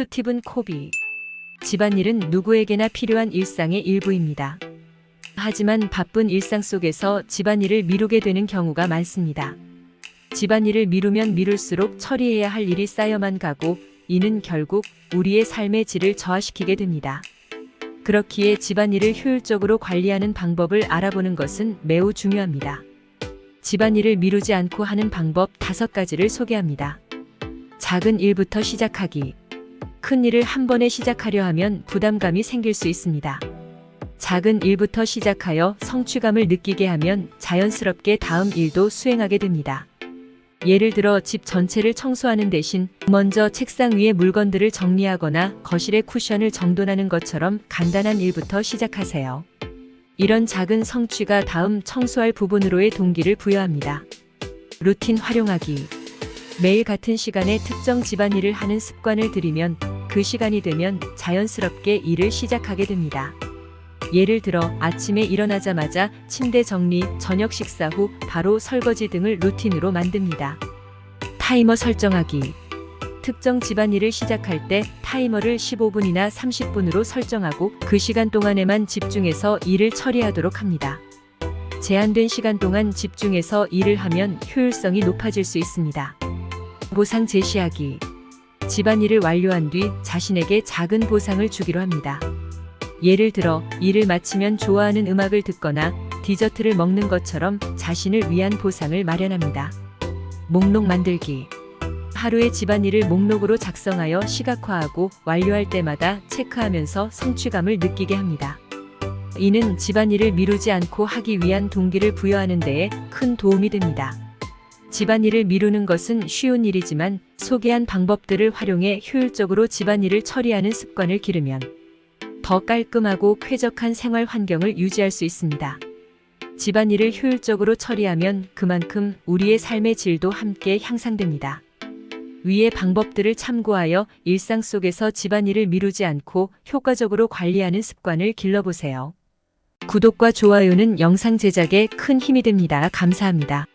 스티븐 코비. 집안일은 누구에게나 필요한 일상의 일부입니다. 하지만 바쁜 일상 속에서 집안일을 미루게 되는 경우가 많습니다. 집안일을 미루면 미룰수록 처리해야 할 일이 쌓여만 가고 이는 결국 우리의 삶의 질을 저하시키게 됩니다. 그렇기에 집안일을 효율적으로 관리하는 방법을 알아보는 것은 매우 중요합니다. 집안일을 미루지 않고 하는 방법 다섯 가지를 소개합니다. 작은 일부터 시작하기. 큰 일을 한 번에 시작하려 하면 부담감이 생길 수 있습니다. 작은 일부터 시작하여 성취감을 느끼게 하면 자연스럽게 다음 일도 수행하게 됩니다. 예를 들어 집 전체를 청소하는 대신 먼저 책상 위에 물건들을 정리하거나 거실에 쿠션을 정돈하는 것처럼 간단한 일부터 시작하세요. 이런 작은 성취가 다음 청소할 부분으로의 동기를 부여합니다. 루틴 활용하기. 매일 같은 시간에 특정 집안일을 하는 습관을 들이면 그 시간이 되면 자연스럽게 일을 시작하게 됩니다. 예를 들어 아침에 일어나자마자 침대 정리, 저녁 식사 후 바로 설거지 등을 루틴으로 만듭니다. 타이머 설정하기. 특정 집안일을 시작할 때 타이머를 15분이나 30분으로 설정하고 그 시간 동안에만 집중해서 일을 처리하도록 합니다. 제한된 시간 동안 집중해서 일을 하면 효율성이 높아질 수 있습니다. 보상 제시하기. 집안일을 완료한 뒤 자신에게 작은 보상을 주기로 합니다. 예를 들어 일을 마치면 좋아하는 음악을 듣거나 디저트를 먹는 것처럼 자신을 위한 보상을 마련합니다. 목록 만들기. 하루의 집안일을 목록으로 작성하여 시각화하고 완료할 때마다 체크하면서 성취감을 느끼게 합니다. 이는 집안일을 미루지 않고 하기 위한 동기를 부여하는 데에 큰 도움이 됩니다. 집안일을 미루는 것은 쉬운 일이지만 소개한 방법들을 활용해 효율적으로 집안일을 처리하는 습관을 기르면 더 깔끔하고 쾌적한 생활 환경을 유지할 수 있습니다. 집안일을 효율적으로 처리하면 그만큼 우리의 삶의 질도 함께 향상됩니다. 위의 방법들을 참고하여 일상 속에서 집안일을 미루지 않고 효과적으로 관리하는 습관을 길러보세요. 구독과 좋아요는 영상 제작에 큰 힘이 됩니다. 감사합니다.